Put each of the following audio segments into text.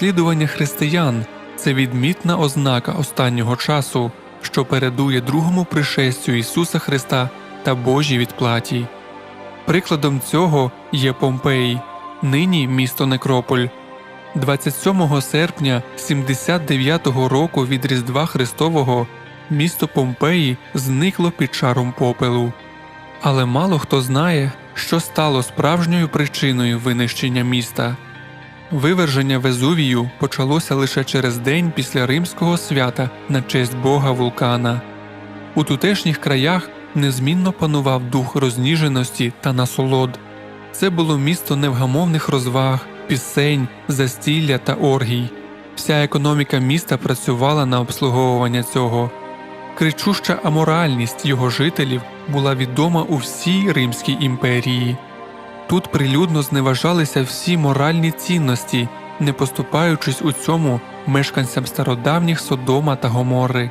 Слідування християн це відмітна ознака останнього часу, що передує другому пришестю Ісуса Христа та Божій відплаті. Прикладом цього є Помпеї, нині місто Некрополь. 27 серпня 79-го року від Різдва Христового місто Помпеї зникло під шаром попелу. Але мало хто знає, що стало справжньою причиною винищення міста. Виверження Везувію почалося лише через день після римського свята на честь бога вулкана. У тутешніх краях незмінно панував дух розніженості та насолод. Це було місто невгамовних розваг, пісень, застілля та оргій. Вся економіка міста працювала на обслуговування цього. Кричуща аморальність його жителів була відома у всій Римській імперії. Тут прилюдно зневажалися всі моральні цінності, не поступаючись у цьому мешканцям стародавніх Содома та Гомори.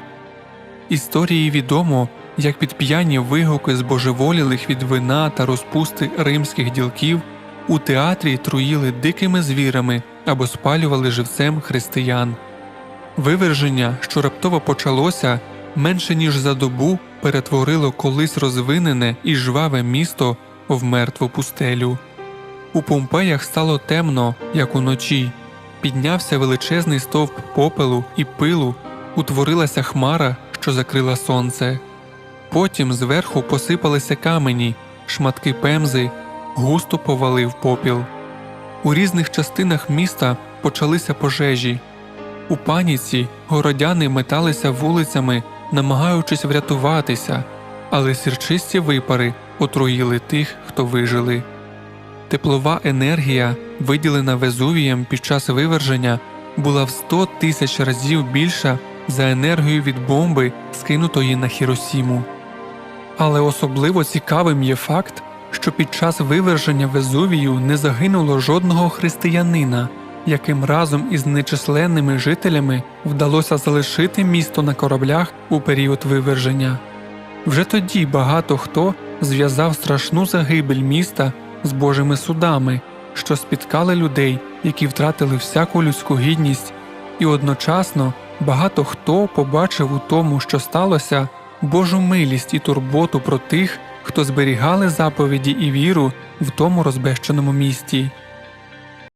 Історії відомо, як під п'яні вигуки збожеволілих від вина та розпусти римських ділків у театрі труїли дикими звірами або спалювали живцем християн. Виверження, що раптово почалося, менше ніж за добу перетворило колись розвинене і жваве місто в мертву пустелю. У Помпеях стало темно, як уночі, піднявся величезний стовп попелу і пилу, утворилася хмара, що закрила сонце. Потім зверху посипалися камені, шматки пемзи, густо повалив попіл. У різних частинах міста почалися пожежі. У паніці городяни металися вулицями, намагаючись врятуватися, але сірчисті випари отруїли тих, хто вижили. Теплова енергія, виділена Везувієм під час виверження, була в 100 тисяч разів більша за енергію від бомби, скинутої на Хіросіму. Але особливо цікавим є факт, що під час виверження Везувію не загинуло жодного християнина, яким разом із нечисленними жителями вдалося залишити місто на кораблях у період виверження. Вже тоді багато хто зв'язав страшну загибель міста з Божими судами, що спіткали людей, які втратили всяку людську гідність, і одночасно багато хто побачив у тому, що сталося, Божу милість і турботу про тих, хто зберігали заповіді і віру в тому розбещеному місті.